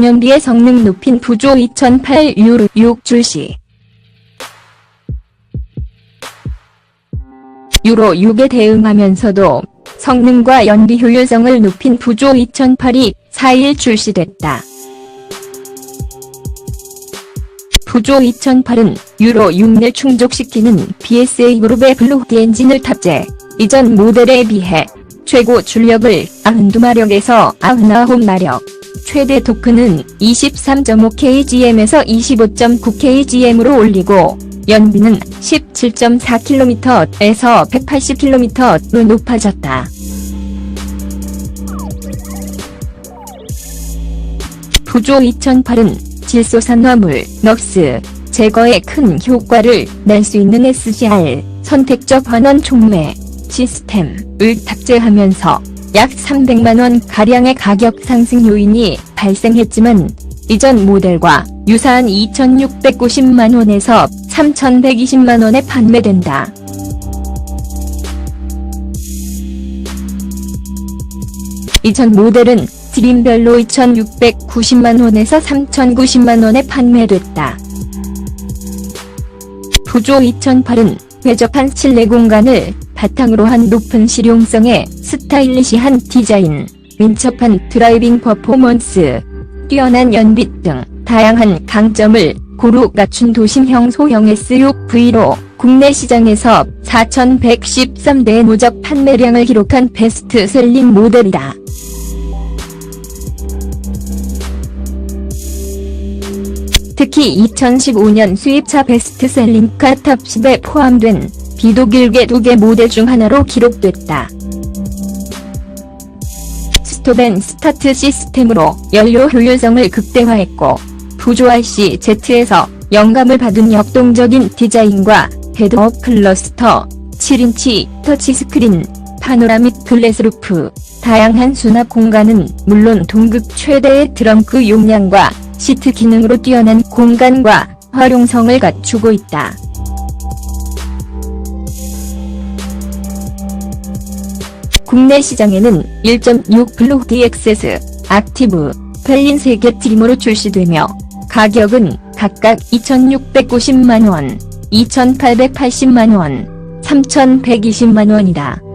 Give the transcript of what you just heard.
연비의 성능 높인 부조 2008 유로 6 출시. 유로 6에 대응하면서도 성능과 연비 효율성을 높인 부조 2008이 4일 출시됐다. 부조 2008은 유로 6를 충족시키는 BSA 그룹의 블루호크 엔진을 탑재, 이전 모델에 비해 최고 출력을 92마력에서 99마력, 최대 토크는 23.5kgm에서 25.9kgm으로 올리고 연비는 17.4km에서 180km로 높아졌다. 부조 2008은 질소산화물, 넉스, 제거에 큰 효과를 낼 수 있는 SCR, 선택적 환원 촉매, 시스템을 탑재하면서 약 300만원 가량의 가격 상승 요인이 발생했지만 이전 모델과 유사한 2,690만원에서 3,120만원에 판매된다. 이전 모델은 드림별로 2,690만원에서 3,090만원에 판매됐다. 부조 2008은 쾌적한 실내 공간을 바탕으로 한 높은 실용성의 스타일리시한 디자인, 민첩한 드라이빙 퍼포먼스, 뛰어난 연비 등 다양한 강점을 고루 갖춘 도심형 소형 SUV로 국내 시장에서 4,113대의 누적 판매량을 기록한 베스트셀링 모델이다. 특히 2015년 수입차 베스트셀링 카 탑 10에 포함된 길게 두개 모델 중 하나로 기록됐다. 스톱앤 스타트 시스템으로 연료 효율성을 극대화했고 부조 RCZ에서 영감을 받은 역동적인 디자인과 헤드업 클러스터, 7인치 터치스크린, 파노라믹 글래스 루프, 다양한 수납 공간은 물론 동급 최대의 트렁크 용량과 시트 기능으로 뛰어난 공간과 활용성을 갖추고 있다. 국내 시장에는 1.6 블루 DXS, 액티브, 펠린 3개 트림으로 출시되며 가격은 각각 2,690만원, 2,880만원, 3,120만원이다.